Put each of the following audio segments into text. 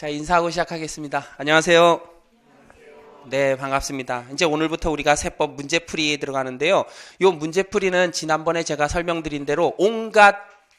자, 인사하고 시작하겠습니다. 안녕하세요. 네, 반갑습니다. 이제 오늘부터 우리가 세법 문제풀이에 들어가는데요. 이 문제풀이는 지난번에 제가 설명드린 대로 온갖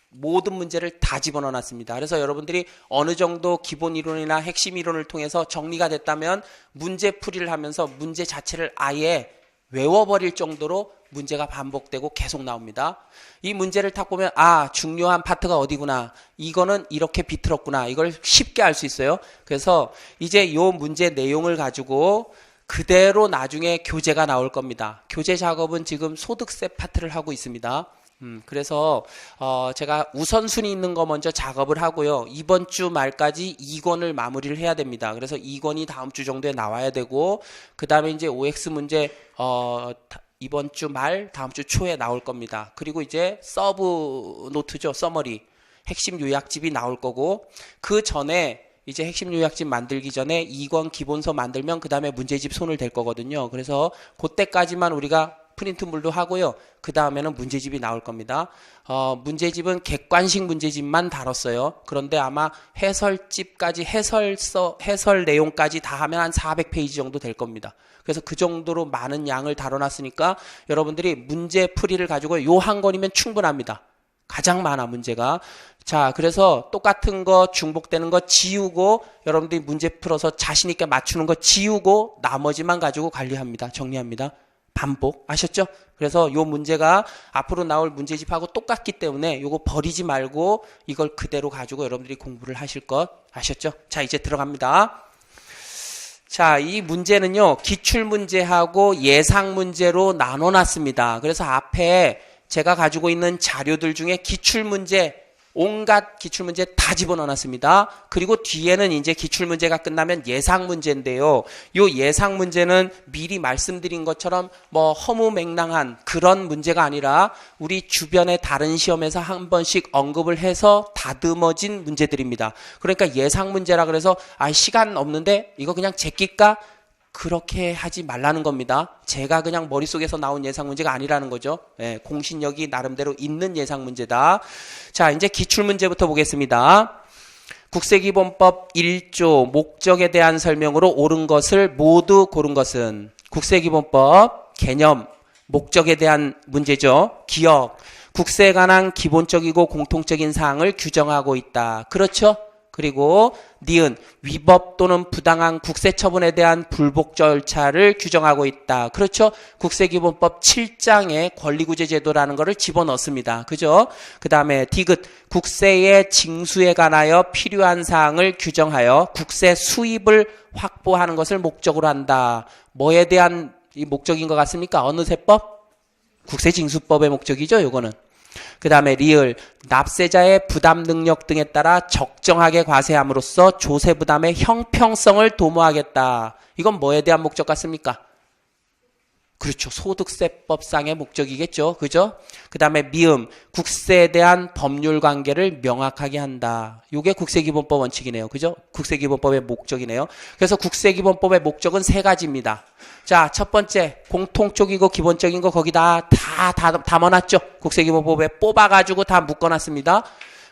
모든 문제를 다 집어넣어 놨습니다. 그래서 여러분들이 어느 정도 기본 이론이나 핵심 이론을 통해서 정리가 됐다면 문제풀이를 하면서 문제 자체를 아예 외워버릴 정도로 문제가 반복되고 계속 나옵니다. 이 문제를 딱 보면 아 중요한 파트가 어디구나 이거는 이렇게 비틀었구나 이걸 쉽게 알 수 있어요. 그래서 이제 요 문제 내용을 가지고 그대로 나중에 교재가 나올 겁니다. 교재 작업은 지금 소득세 파트를 하고 있습니다. 음, 그래서 어, 제가 우선순위 있는 거 먼저 작업을 하고요. 이번 주 말까지 2권을 마무리를 해야 됩니다. 그래서 2권이 다음 주 정도에 나와야 되고 그 다음에 이제 OX 문제 어, 다- 이번 주 말 다음 주 초에 나올 겁니다. 그리고 이제 서브 노트죠. 서머리 핵심 요약집이 나올 거고 그 전에 이제 핵심 요약집 만들기 전에 2권 기본서 만들면 그 다음에 문제집 손을 댈 거거든요. 그래서 그때까지만 우리가 프린트물도 하고요. 그 다음에는 문제집이 나올 겁니다. 어, 문제집은 객관식 문제집만 다뤘어요. 그런데 아마 해설집까지 해설서 해설 내용까지 다 하면 한 400페이지 정도 될 겁니다. 그래서 그 정도로 많은 양을 다뤄놨으니까 여러분들이 문제 풀이를 가지고 요 한 권이면 충분합니다. 가장 많아 문제가 자 그래서 똑같은 거 중복되는 거 지우고 여러분들이 문제 풀어서 자신 있게 맞추는 거 지우고 나머지만 가지고 관리합니다 정리합니다 반복 아셨죠? 그래서 요 문제가 앞으로 나올 문제집하고 똑같기 때문에 요거 버리지 말고 이걸 그대로 가지고 여러분들이 공부를 하실 것 아셨죠? 자 이제 들어갑니다. 자, 이 문제는요, 기출 문제하고 예상 문제로 나눠 놨습니다. 그래서 앞에 제가 가지고 있는 자료들 중에 기출 문제, 온갖 기출 문제 다 집어넣어 놨습니다. 그리고 뒤에는 이제 기출 문제가 끝나면 예상 문제인데요. 요 예상 문제는 미리 말씀드린 것처럼 뭐 허무맹랑한 그런 문제가 아니라 우리 주변의 다른 시험에서 한 번씩 언급을 해서 다듬어진 문제들입니다. 그러니까 예상 문제라 그래서 아 시간 없는데 이거 그냥 제낄까? 그렇게 하지 말라는 겁니다. 제가 그냥 머릿속에서 나온 예상 문제가 아니라는 거죠. 예, 공신력이 나름대로 있는 예상 문제다. 자, 이제 기출 문제부터 보겠습니다. 국세기본법 1조 목적에 대한 설명으로 옳은 것을 모두 고른 것은 국세기본법 개념 목적에 대한 문제죠. 기억 국세에 관한 기본적이고 공통적인 사항을 규정하고 있다. 그렇죠? 그리고 니은 위법 또는 부당한 국세 처분에 대한 불복 절차를 규정하고 있다. 그렇죠? 국세기본법 7장에 권리구제 제도라는 것을 집어넣습니다. 그죠? 그 다음에 디귿 국세의 징수에 관하여 필요한 사항을 규정하여 국세 수입을 확보하는 것을 목적으로 한다. 뭐에 대한 이 목적인 것 같습니까? 어느 세법? 국세징수법의 목적이죠, 요거는. 그 다음에 리을 납세자의 부담 능력 등에 따라 적정하게 과세함으로써 조세 부담의 형평성을 도모하겠다. 이건 뭐에 대한 목적 같습니까? 그렇죠. 소득세법상의 목적이겠죠. 그죠? 그 다음에 미음, 국세에 대한 법률 관계를 명확하게 한다. 이게 국세기본법 원칙이네요. 그죠? 국세기본법의 목적이네요. 그래서 국세기본법의 목적은 세 가지입니다. 자, 첫 번째, 공통적이고 기본적인 거 거기다 다, 다 담아놨죠. 국세기본법에 뽑아가지고 다 묶어놨습니다.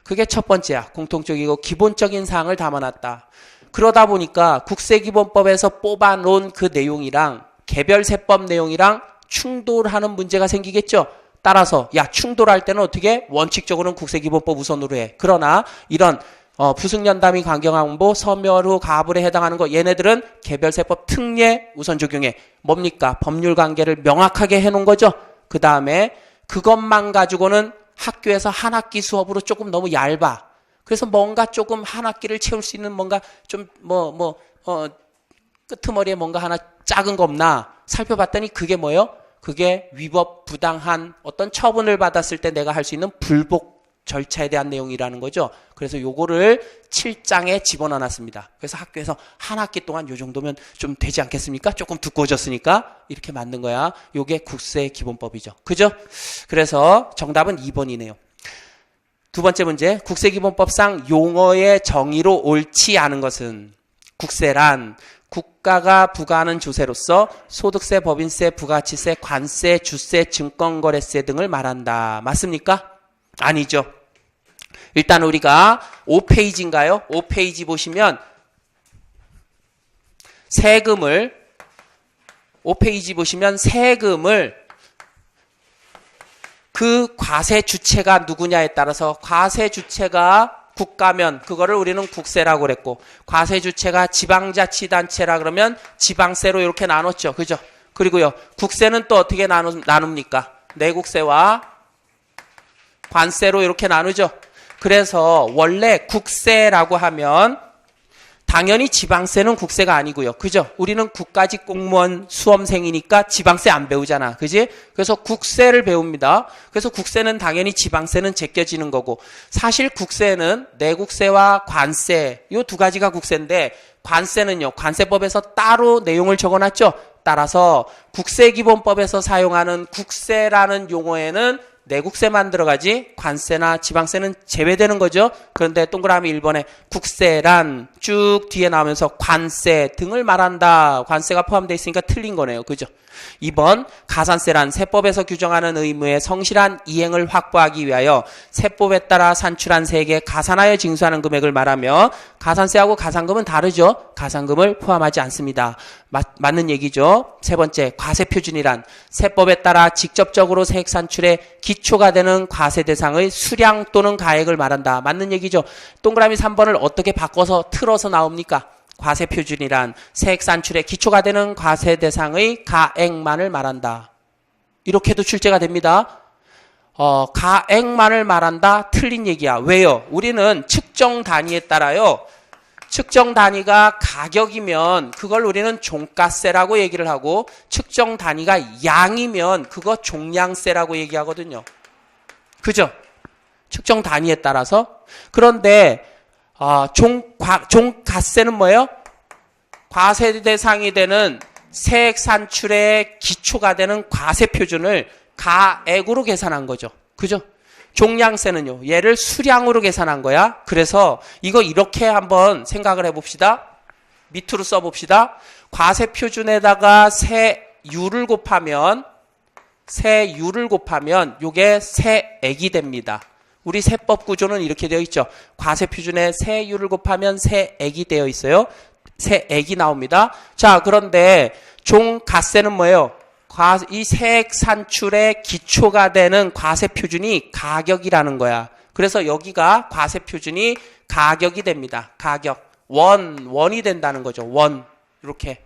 그게 첫 번째야. 공통적이고 기본적인 사항을 담아놨다. 그러다 보니까 국세기본법에서 뽑아놓은 그 내용이랑 개별 세법 내용이랑 충돌하는 문제가 생기겠죠. 따라서 야 충돌할 때는 어떻게 원칙적으로는 국세기본법 우선으로 해. 그러나 이런 어, 부승연담이 강경항보 서멸후 가불에 해당하는 거 얘네들은 개별세법 특례 우선 적용해. 뭡니까? 법률 관계를 명확하게 해놓은 거죠. 그 다음에 그것만 가지고는 학교에서 한 학기 수업으로 조금 너무 얇아. 그래서 뭔가 조금 한 학기를 채울 수 있는 뭔가 좀 뭐뭐 어, 끄트머리에 뭔가 하나 작은 거 없나 살펴봤더니 그게 뭐예요? 그게 위법 부당한 어떤 처분을 받았을 때 내가 할 수 있는 불복 절차에 대한 내용이라는 거죠. 그래서 요거를 7장에 집어넣어 놨습니다. 그래서 학교에서 한 학기 동안 요 정도면 좀 되지 않겠습니까? 조금 두꺼워졌으니까 이렇게 만든 거야. 요게 국세 기본법이죠. 그죠? 그래서 정답은 2번이네요. 두 번째 문제. 국세기본법상 용어의 정의로 옳지 않은 것은 국세란 국가가 부과하는 조세로서 소득세, 법인세, 부가치세, 관세, 주세, 증권거래세 등을 말한다. 맞습니까? 아니죠. 일단 우리가 5페이지인가요? 5페이지 보시면 세금을 5페이지 보시면 세금을 그 과세 주체가 누구냐에 따라서 과세 주체가 국가면 그거를 우리는 국세라고 그랬고 과세 주체가 지방자치단체라 그러면 지방세로 이렇게 나눴죠. 그죠? 그리고요. 국세는 또 어떻게 나누, 나눕니까? 내국세와 관세로 이렇게 나누죠. 그래서 원래 국세라고 하면 당연히 지방세는 국세가 아니고요. 그죠? 우리는 국가직 공무원 수험생이니까 지방세 안 배우잖아. 그지? 그래서 국세를 배웁니다. 그래서 국세는 당연히 지방세는 제껴지는 거고 사실 국세는 내국세와 관세 요 두 가지가 국세인데 관세는요. 관세법에서 따로 내용을 적어놨죠. 따라서 국세기본법에서 사용하는 국세라는 용어에는 내국세만 들어가지 관세나 지방세는 제외되는 거죠. 그런데 동그라미 1번에 국세란 쭉 뒤에 나오면서 관세 등을 말한다. 관세가 포함되어 있으니까 틀린 거네요. 그죠? 2번 가산세란 세법에서 규정하는 의무의 성실한 이행을 확보하기 위하여 세법에 따라 산출한 세액에 가산하여 징수하는 금액을 말하며 가산세하고 가산금은 다르죠. 가산금을 포함하지 않습니다. 맞, 맞는 얘기죠. 세 번째 과세표준이란 세법에 따라 직접적으로 세액 산출에 기초가 되는 과세 대상의 수량 또는 가액을 말한다. 맞는 얘기죠. 동그라미 3번을 어떻게 바꿔서 틀어서 나옵니까? 과세 표준이란 세액 산출의 기초가 되는 과세 대상의 가액만을 말한다. 이렇게도 출제가 됩니다. 어, 가액만을 말한다. 틀린 얘기야. 왜요? 우리는 측정 단위에 따라요. 측정 단위가 가격이면 그걸 우리는 종가세라고 얘기를 하고 측정 단위가 양이면 그거 종량세라고 얘기하거든요. 그죠? 측정 단위에 따라서. 그런데 어, 종, 과, 종가세는 뭐예요? 과세 대상이 되는 세액 산출의 기초가 되는 과세 표준을 가액으로 계산한 거죠. 그죠? 종량세는요. 얘를 수량으로 계산한 거야. 그래서 이거 이렇게 한번 생각을 해봅시다. 밑으로 써봅시다. 과세 표준에다가 세율을 곱하면 세율을 곱하면 요게 세액이 됩니다. 우리 세법 구조는 이렇게 되어 있죠. 과세 표준에 세율을 곱하면 세액이 되어 있어요. 세액이 나옵니다. 자, 그런데 종가세는 뭐예요? 과, 이 세액 산출의 기초가 되는 과세 표준이 가격이라는 거야. 그래서 여기가 과세 표준이 가격이 됩니다. 가격. 원, 원이 된다는 거죠. 원. 이렇게.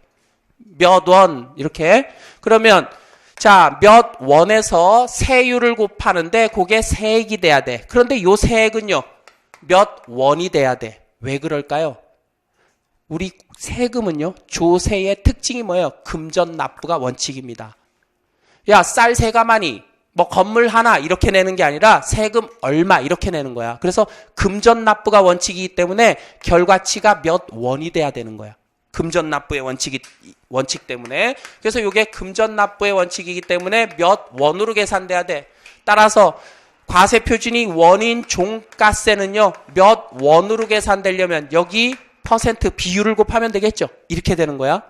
몇 원. 이렇게. 그러면 자, 몇 원에서 세율을 곱하는데 그게 세액이 돼야 돼. 그런데 요 세액은요. 몇 원이 돼야 돼. 왜 그럴까요? 우리 세금은요. 조세의 특징이 뭐예요? 금전 납부가 원칙입니다. 야, 쌀 세가마니 뭐 건물 하나 이렇게 내는 게 아니라 세금 얼마 이렇게 내는 거야. 그래서 금전 납부가 원칙이기 때문에 결과치가 몇 원이 돼야 되는 거야. 금전 납부의 원칙이 원칙 때문에 그래서 이게 금전 납부의 원칙이기 때문에 몇 원으로 계산돼야 돼. 따라서 과세 표준이 원인 종가세는요 몇 원으로 계산되려면 여기 퍼센트 비율을 곱하면 되겠죠. 이렇게 되는 거야.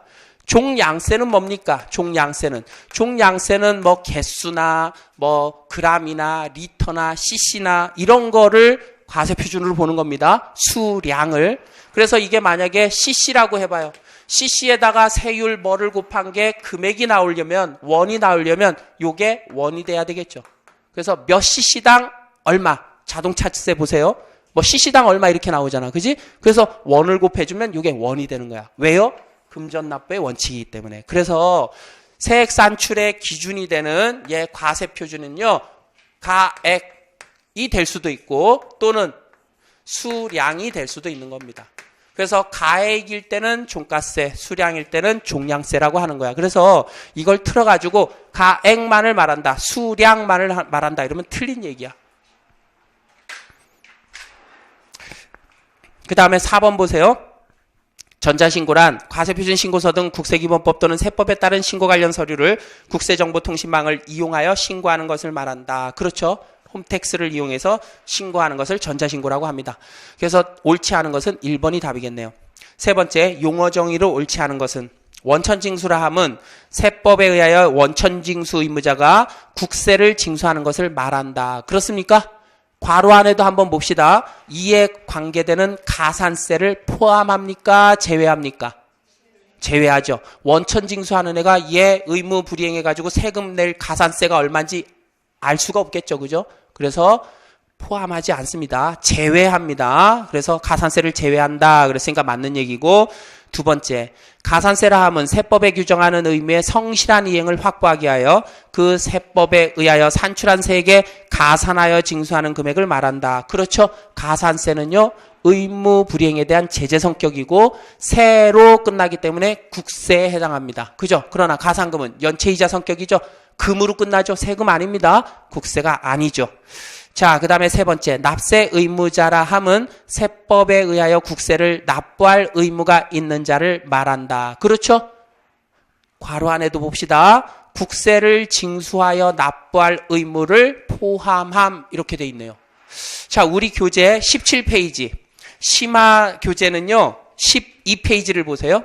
종양세는 뭡니까? 종양세는 종양세는 뭐 개수나 뭐 그람이나 리터나 cc나 이런 거를 과세 표준으로 보는 겁니다. 수량을 그래서 이게 만약에 cc라고 해봐요. Cc에다가 세율 뭐를 곱한 게 금액이 나오려면 원이 나오려면 요게 원이 돼야 되겠죠. 그래서 몇 cc당 얼마 자동차세 보세요. 뭐 cc당 얼마 이렇게 나오잖아. 그지? 그래서 원을 곱해주면 요게 원이 되는 거야. 왜요? 금전납부의 원칙이기 때문에. 그래서 세액 산출의 기준이 되는 예 과세 표준은요. 가액이 될 수도 있고 또는 수량이 될 수도 있는 겁니다. 그래서 가액일 때는 종가세, 수량일 때는 종량세라고 하는 거야. 그래서 이걸 틀어가지고 가액만을 말한다, 수량만을 말한다 이러면 틀린 얘기야. 그 다음에 4번 보세요. 전자신고란 과세표준 신고서 등 국세기본법 또는 세법에 따른 신고 관련 서류를 국세정보통신망을 이용하여 신고하는 것을 말한다. 그렇죠? 홈택스를 이용해서 신고하는 것을 전자신고라고 합니다. 그래서 옳지 않은 것은 1번이 답이겠네요. 세 번째, 용어 정의로 옳지 않은 것은 원천징수라 함은 세법에 의하여 원천징수 의무자가 국세를 징수하는 것을 말한다. 그렇습니까? 괄호 안에도 한번 봅시다. 이에 관계되는 가산세를 포함합니까? 제외합니까? 제외하죠. 원천 징수하는 애가 얘 의무 불이행해 가지고 세금 낼 가산세가 얼마인지 알 수가 없겠죠. 그죠? 그래서 포함하지 않습니다. 제외합니다. 그래서 가산세를 제외한다. 그랬으니까 맞는 얘기고 두 번째, 가산세라 함은 세법에 규정하는 의무의 성실한 이행을 확보하기 위하여 그 세법에 의하여 산출한 세액에 가산하여 징수하는 금액을 말한다. 그렇죠? 가산세는요. 의무 불이행에 대한 제재 성격이고 세로 끝나기 때문에 국세에 해당합니다. 그죠? 그러나 가산금은 연체이자 성격이죠. 금으로 끝나죠. 세금 아닙니다. 국세가 아니죠. 자, 그 다음에 세 번째, 납세 의무자라 함은 세법에 의하여 국세를 납부할 의무가 있는 자를 말한다. 그렇죠? 괄호 안에도 봅시다. 국세를 징수하여 납부할 의무를 포함함. 이렇게 돼 있네요. 자, 우리 교재 17페이지. 심화 교재는요, 12페이지를 보세요.